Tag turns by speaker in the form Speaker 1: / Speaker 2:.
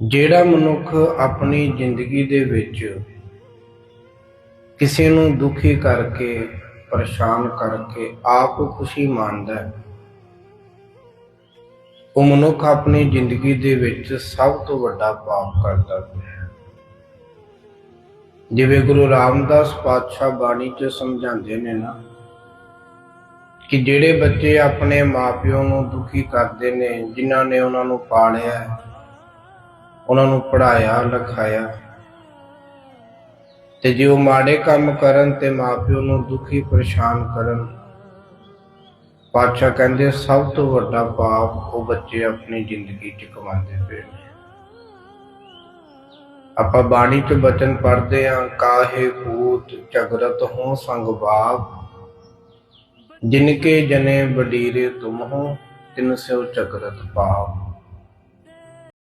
Speaker 1: ਜਿਹੜਾ ਮਨੁੱਖ ਆਪਣੀ ਜ਼ਿੰਦਗੀ ਦੇ ਵਿੱਚ ਕਿਸੇ ਨੂੰ ਦੁਖੀ ਕਰਕੇ, ਪਰੇਸ਼ਾਨ ਕਰਕੇ ਆਪ ਖੁਸ਼ੀ ਮੰਨਦਾ ਹੈ, ਉਹ ਮਨੁੱਖ ਆਪਣੀ ਜ਼ਿੰਦਗੀ ਦੇ ਵਿੱਚ ਸਭ ਤੋਂ ਵੱਡਾ ਪਾਪ ਕਰਦਾ ਹੈ। ਜਿਵੇਂ ਗੁਰੂ ਰਾਮਦਾਸ ਪਾਤਸ਼ਾਹ ਬਾਣੀ 'ਚ ਸਮਝਾਉਂਦੇ ਨੇ ਨਾ ਕਿ ਜਿਹੜੇ ਬੱਚੇ ਆਪਣੇ ਮਾਪਿਓ ਨੂੰ ਦੁਖੀ ਕਰਦੇ ਨੇ, ਜਿਨ੍ਹਾਂ ਨੇ ਉਹਨਾਂ ਨੂੰ ਪਾਲਿਆ ਉਹਨਾਂ ਨੂੰ ਪੜਾਇਆ ਲਿਖਾਇਆ। ਤੇ ਜੇ ਉਹ ਮਾੜੇ ਕੰਮ ਕਰਨ ਤੇ ਮਾਪਿਓ ਨੂੰ ਦੁਖੀ ਪਰੇਸ਼ਾਨ ਕਰਨ, ਪਾਤਸ਼ਾਹ ਕਹਿੰਦੇ, ਸਭ ਤੋਂ ਵੱਡਾ ਪਾਪ ਉਹ ਬੱਚੇ ਆਪਣੀ ਜ਼ਿੰਦਗੀ 'ਚ ਕਮਾਉਂਦੇ ਪਏ ਨੇ। ਆਪਾਂ ਬਾਣੀ 'ਚ ਬਚਨ ਪੜ੍ਹਦੇ ਆਂ, ਕਾਹੇ ਭੂਤ ਝਗਰਤ ਹੋ ਸੰਗ ਬਾਪ, ਜਿਨਕੇ ਜਨੇ ਬਡੀਰੇ ਤੁਮ ਹੋ, ਤਿਨ ਸਿਉ ਝਗਰਤ ਪਾਪ।